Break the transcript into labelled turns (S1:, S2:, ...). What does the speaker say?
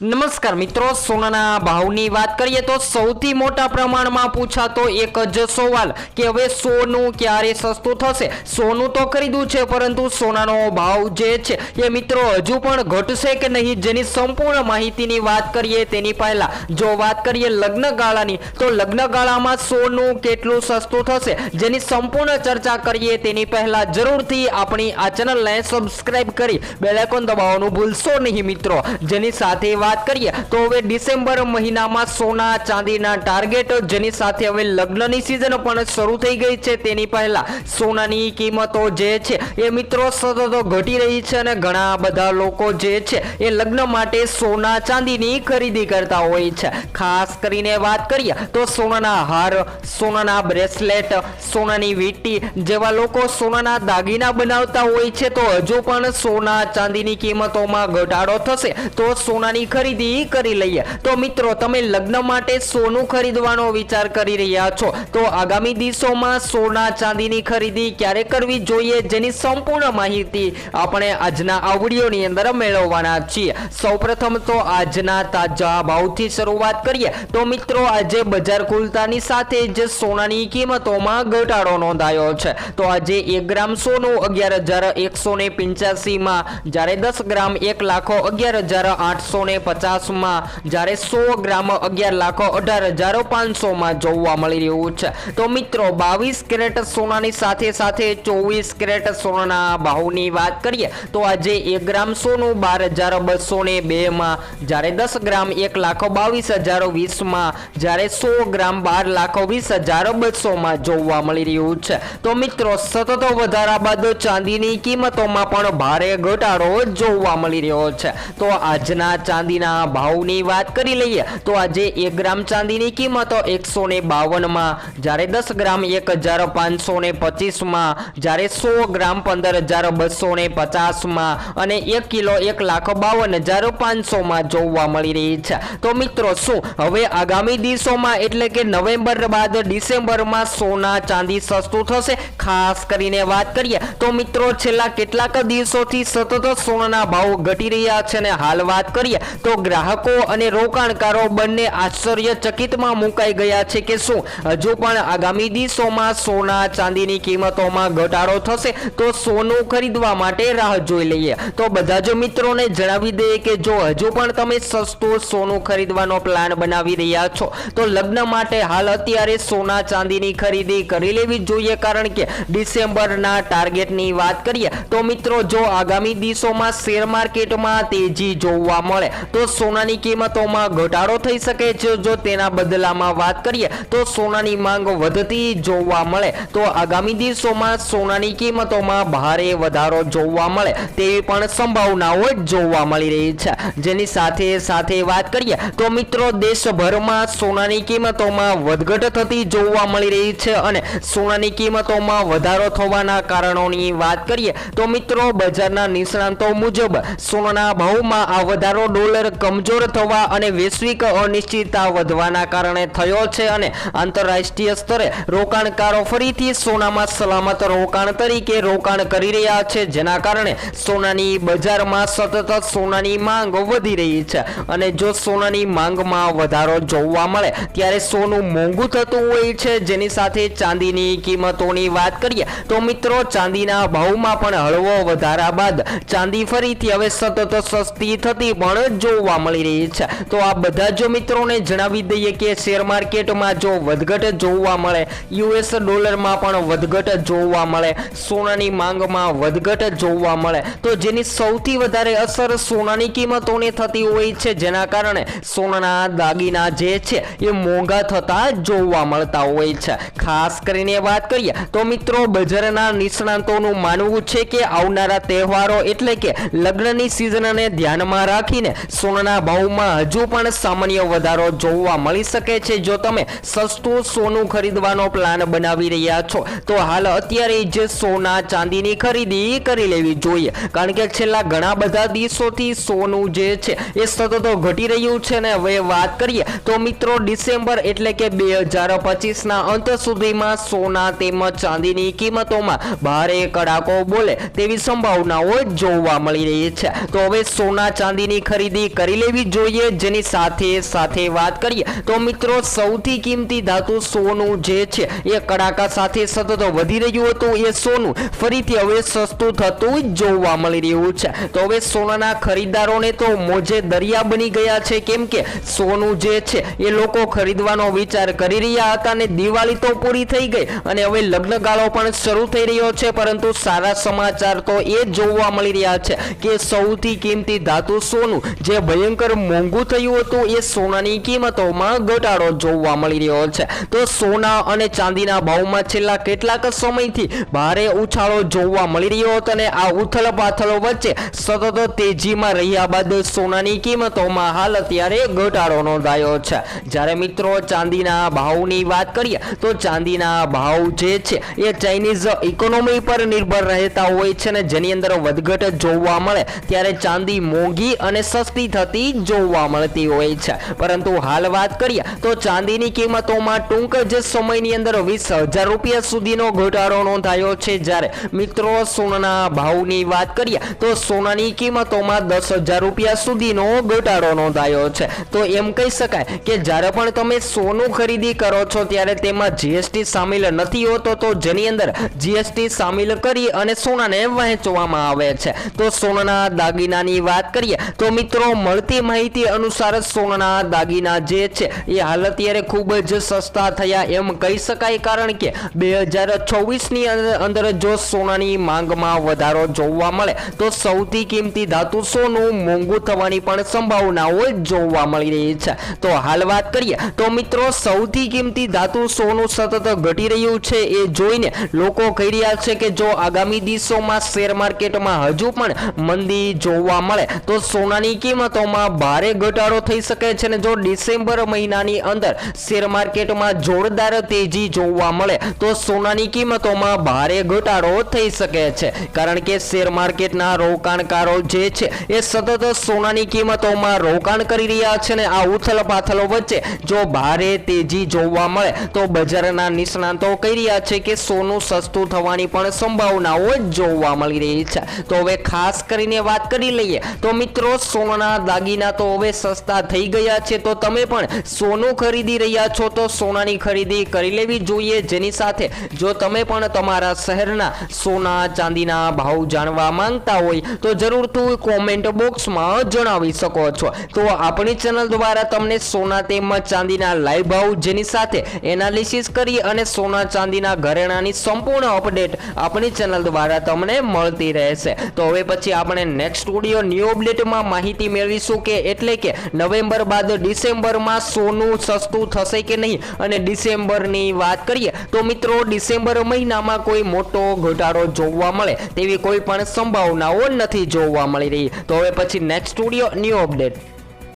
S1: નમસ્કાર મિત્રો, સોનાના ભાવની વાત કરીએ તો સૌથી મોટા પ્રમાણમાં પૂછાતો એક જ સવાલ કે હવે સોનું ક્યારે સસ્તું થશે? સોનું તો ખરીદવું છે, પરંતુ સોનાનો ભાવ જે છે એ મિત્રો હજુ પણ ઘટશે કે નહીં જેની સંપૂર્ણ માહિતીની વાત કરીએ તેની પહેલા. જો વાત કરીએ લગ્ન ગાળાની, તો લગ્ન ગાળામાં સોનું કેટલું સસ્તું થશે? જેની સંપૂર્ણ ચર્ચા કરીએ તેની પહેલા જરૂરથી આપણી આ ચેનલને સબસ્ક્રાઈબ કરી બેલેકોન દબાવવાનું ભૂલશો નહીં મિત્રો. જેની સાથે વાત કરીએ તો હવે ડિસેમ્બર મહિનામાં સોના ચાંદીના ટાર્ગેટ, જેની સાથે હવે લગ્નની સિઝન પણ શરૂ થઈ ગઈ છે. તેની પહેલા સોનાની કિંમતો જે છે એ મિત્રો સતત ઘટી રહી છે અને ઘણા બધા લોકો જે છે એ લગ્ન માટે સોના ચાંદીની ખરીદી કરતા હોય છે. ખાસ કરીને વાત કરીએ તો સોનાના હાર, સોનાના બ્રેસલેટ, સોનાની વીંટી જેવા લોકો સોનાના દાગીના બનાવતા હોય છે. તો હજુ પણ સોના ચાંદીની કિંમતોમાં ઘટાડો થશે. તો સોનાની ખરીદી કરી લઈએ. તો મિત્રો, તમે લગ્ન માટે સોનું ખરીદવાનો વિચાર કરી રહ્યા છો. તો આગામી દિવસોમાં સોના ચાંદીની ખરીદી ક્યારે કરવી જોઈએ જેની સંપૂર્ણ માહિતી આપણે આજના આ વિડીયોની અંદર મેળવવાના છીએ. સૌપ્રથમ તો આજના તાજા ભાવથી શરૂઆત કરીએ. તો મિત્રો, આજે બજાર ખુલતાની સાથે જ સોનાની કિંમતોમાં ઘટાડો નોંધાયો છે. તો આજે એક ગ્રામ સોનું અગિયાર હજાર એકસો ને પંચ્યાસીમાં, જ્યારે દસ ગ્રામ એક લાખો અગિયાર હજાર આઠસો ને પચાસમાં જ્યારે સો ગ્રામ અગિયાર લાખો અઢાર હજાર પાંચસોમાં જોવા મળી રહ્યું છે. તો મિત્રો, બાવીસ કેરેટ સોનાની સાથે સાથે ચોવીસ કેરેટ સોનાના ભાવની વાત કરીએ, તો આજે એક ગ્રામ સોનું બાર હજાર બસો ને બેમાં, જ્યારે દસ ગ્રામ એક લાખો બાવીસ હજાર વીસમાં, જ્યારે સો ગ્રામ બાર લાખો વીસ હજાર બસોમાં જોવા મળી રહ્યું છે. તો મિત્રો, સતત વધારા બાદ ચાંદીની કિંમતોમાં પણ ભારે ઘટાડો જોવા મળી રહ્યો છે. તો આજના ચાંદીના ભાવની વાત કરી લઈએ, તો આજે એક ગ્રામ ચાંદીની કિંમતો એકસો ને બાવનમાં, જ્યારે દસ ગ્રામ એક હજાર પાંચસો ને પચીસમાં, જ્યારે સો ગ્રામ પંદર હજાર બસો ને પચાસમાં અને એક કિલો એક લાખ બાવન હજાર પાંચસોમાં જોવા મળી રહી છે. તો મિત્રો શું, હવે આગામી દિવસોમાં એટલે કે નવેમ્બર બાદ ડિસેમ્બરમાં સોના ચાંદી સસ્તું થશે? ખાસ કરીને વાત કરીએ, તો મિત્રો છેલ્લા કેટલાક દિવસોથી સતત સોનાના ભાવ ઘટી રહ્યા છે અને હાલ વાત કરીએ તો ગ્રાહકો અને રોકાણકારો બંને આશ્ચર્યચકિતમાં મુકાઈ ગયા છે કે શું? હજુ પણ આગામી દિવસોમાં સોના ચાંદીની કિંમતોમાં ઘટાડો થશે તો સોનું ખરીદવા માટે રાહ જોઈ લઈએ. તો બધા જ મિત્રોને જણાવી દઈએ કે જો હજુ પણ તમે સસ્તું સોનું ખરીદવાનો પ્લાન બનાવી રહ્યા છો, તો લગ્ન માટે હાલ અત્યારે સોના ચાંદીની ખરીદી કરી લેવી જોઈએ. કારણ કે ડિસેમ્બરના ટાર્ગેટની વાત કરીએ, તો મિત્રો જો આગામી દિવસોમાં શેર માર્કેટમાં તેજી જોવા મળે તો સોનાની કિંમતોમાં ઘટાડો થઈ શકે છે. જો તેના બદલામાં વાત કરીએ, તો સોનાની માંગ વધતી જોવા મળે. તો આગામી દિવસોમાં સોનાની કિંમતોમાં ભારે વધારો જોવા મળે તેવી પણ સંભાવનાઓ જોવા મળી રહી છે. જેની સાથે સાથે વાત કરીએ, તો મિત્રો, દેશભરમાં સોનાની કિંમતોમાં વધઘટ થતી જોવા મળી રહી છે અને સોનાની કિંમતોમાં વધારો થવાના કારણોની વાત કરીએ, તો મિત્રો, બજારના નિષ્ણાંતો મુજબ સોનાના ભાવમાં આ વધારો ડોલર કમજોર થવા અને વૈશ્વિક અનિશ્ચિતતા વધવાના કારણે થયો છે અને આંતરરાષ્ટ્રીય સ્તરે રોકાણકારો ફરીથી સોનામાં સલામત રોકાણ તરીકે રોકાણ કરી રહ્યા છે, જેના કારણે સોનાની બજારમાં સતત સોનાની માંગ વધી રહી છે. અને જો સોનાની માંગમાં વધારો જોવા મળે, ત્યારે સોનું મોંઘું થતું હોય છે. જેની સાથે ચાંદીની કિંમતોની વાત કરીએ, તો મિત્રો, ચાંદીના ભાવમાં પણ હળવો વધારા બાદ ચાંદી ફરીથી હવે સતત સસ્તી થતી પણ જોવા મળી રહી છે. તો આ બધા જો મિત્રોને જણાવી દઈએ કે શેર માર્કેટમાં જો વધઘટ જોવા મળે, યુએસ ડોલરમાં પણ વધઘટ જોવા મળે, સોનાની માંગમાં વધઘટ જોવા મળે, તો જેની સૌથી વધારે અસર સોનાની કિંમતોને થતી હોય છે. જેના કારણે સોનાના દાગીના જે છે એ મોંઘા થતા જોવા મળતા હોય છે. ખાસ કરીને વાત કરીએ તો મિત્રો બજારના નિષ્ણાંતોનું માનવું છે કે આવનારા તહેવારો એટલે કે લગ્નની સિઝનને ધ્યાનમાં રાખીને સોનાના ભાવમાં હજુ પણ સામાન્ય વધારો જોવા મળી શકે છે. જો તમે સસ્તું સોનું ખરીદવાનો પ્લાન બનાવી રહ્યા છો, તો હાલ અત્યારે જ સોના ચાંદીની ખરીદી કરી લેવી જોઈએ. કારણ કે છેલ્લા ઘણા બધા દિવસોથી સોનું જે છે, એ સતત ઘટી રહ્યું છે ને હવે વાત કરીએ, તો મિત્રો ડિસેમ્બર એટલે કે બે હજાર પચીસના અંત સુધીમાં સોના તેમજ ચાંદીની કિંમતોમાં ભારે કડાકો બોલે તેવી સંભાવનાઓ જોવા મળી રહી છે. તો હવે સોના ચાંદીની ખરીદી ખરીદી કરી લેવી જોઈએ. જેની સાથે સાથે વાત કરીએ તો મિત્રો, સૌથી કિંમતી ધાતુ સોનું જે છે, એ કડાકા સાથે સતત વધી રહ્યું હતું. એ સોનું ફરીથી હવે સસ્તું થતું જોવા મળી રહ્યું છે. તો હવે સોનાના ખરીદદારોને તો મોજે દરિયા બની ગયા છે. કેમ કે સોનું જે છે, એ લોકો ખરીદવાનો વિચાર કરી રહ્યા હતા અને દિવાળી તો પૂરી થઈ ગઈ અને હવે લગ્નગાળો પણ શરૂ થઈ રહ્યો છે. પરંતુ સારા સમાચાર તો એ જોવા મળી રહ્યા છે કે સૌથી કિંમતી ધાતુ સોનું જે ભયંકર મોંઘું થયું હતું એ સોનાની કિંમતોમાં ઘટાડો જોવા મળી રહ્યો છે. તો સોના અને ચાંદીના ભાવમાં છેલ્લા કેટલાક સમયથી ભારે ઉછાળો જોવા મળી રહ્યો હતો અને આ ઉથલ પાથલો વચ્ચે સતત તેજીમાં રહ્યા બાદ સોનાની કિંમતોમાં હાલ અત્યારે ઘટાડો નોંધાયો છે. જ્યારે મિત્રો ચાંદીના ભાવની વાત કરીએ, તો ચાંદીના ભાવ જે છે એ ચાઇનીઝ ઇકોનોમી પર નિર્ભર રહેતા હોય છે અને જેની અંદર વધઘટ જોવા મળે, ત્યારે ચાંદી મોંઘી અને સસ્તી થતી જોવા મળતી હોય છે. પરંતુ હાલ વાત કરીએ તો ચાંદીની કિંમતોમાં ટૂંક જ સમયની અંદર વીસ હજાર રૂપિયા સુધીનો ઘટાડો નોંધાયો છે. જ્યારે મિત્રો સોનાના ભાવની વાત કરીએ તો સોનાની કિંમતોમાં દસ હજાર રૂપિયા સુધીનો ઘટાડો નોંધાયો છે. તો એમ કહી શકાય કે જ્યારે પણ તમે સોનું ખરીદી કરો છો ત્યારે તેમાં જીએસટી સામેલ નથી હોતો તો જેની અંદર જીએસટી સામેલ કરી અને સોનાને વહેંચવામાં આવે છે. તો સોનાના દાગીનાની વાત કરીએ તો મિત્રો મળતી માહિતી અનુસાર સોનાના દાગીના જે છે એ હાલ અત્યારે ખૂબ જ સસ્તા થયા એમ કહી શકાય, કારણ કે બે હજાર છવ્વીસની અંદર જો સોનાની માંગમાં વધારો જોવા મળે, તો સૌથી કિંમતી ધાતુ સોનું મોંઘું થવાની પણ સંભાવનાઓ જોવા મળી રહી છે. તો હાલ વાત કરીએ, તો મિત્રો સૌથી કિંમતી ધાતુ સોનું સતત ઘટી રહ્યું છે એ જોઈને લોકો કહી રહ્યા છે કે જો આગામી દિવસોમાં શેર માર્કેટમાં હજુ પણ મંદી જોવા મળે, તો સોનાની કિંમતોમાં ભારે ઘટાડો થઈ શકે છે અને જો ડિસેમ્બર મહિનાની અંદર શેર માર્કેટમાં જોરદાર તેજી જોવા મળે, તો સોનાની કિંમતોમાં ભારે ઘટાડો થઈ શકે છે. કારણ કે શેર માર્કેટના રોકાણકારો જે છે, એ સતત સોનાની કિંમતોમાં રોકાણ કરી રહ્યા છે ને આ ઉથલ પાથલો વચ્ચે જો ભારે તેજી જોવા મળે, તો બજારના નિષ્ણાંતો કહી રહ્યા છે કે સોનું સસ્તું થવાની પણ સંભાવનાઓ જોવા મળી રહી છે. તો હવે ખાસ કરીને વાત કરી લઈએ, તો મિત્રો, સોનાના દાગીના તો હવે સસ્તા થઈ ગયા છે. તો તમે પણ સોનું ખરીદી રહ્યા છો તો સોનાની ખરીદી કરી લેવી જોઈએ. જેની સાથે જો તમે પણ તમારા શહેરના સોના ચાંદીના ભાવ જાણવા માંગતા હોય, તો જરૂર તું કોમેન્ટ બોક્સમાં જણાવી શકો છો. તો આપણી ચેનલ દ્વારા તમને સોના તેમજ ચાંદીના લાઈવ ભાવ જેની સાથે એનાલિસિસ કરી અને સોના ચાંદીના ઘરેણાની સંપૂર્ણ અપડેટ આપણી ચેનલ દ્વારા તમને મળતી રહેશે. તો હવે પછી આપણે નેક્સ્ટ સ્ટુડિયો ન્યૂ અપડેટમાં માહિતી મેળવીશું કે એટલે કે નવેમ્બર બાદ ડિસેમ્બરમાં સોનું સસ્તું થશે કે નહીં? અને ડિસેમ્બરની વાત કરીએ તો મિત્રો ડિસેમ્બર મહિનામાં કોઈ મોટો ઘટાડો જોવા મળે તેવી કોઈ પણ સંભાવનાઓ નથી જોવા મળી રહી. તો હવે પછી નેક્સ્ટ સ્ટુડિયો ન્યૂ અપડેટ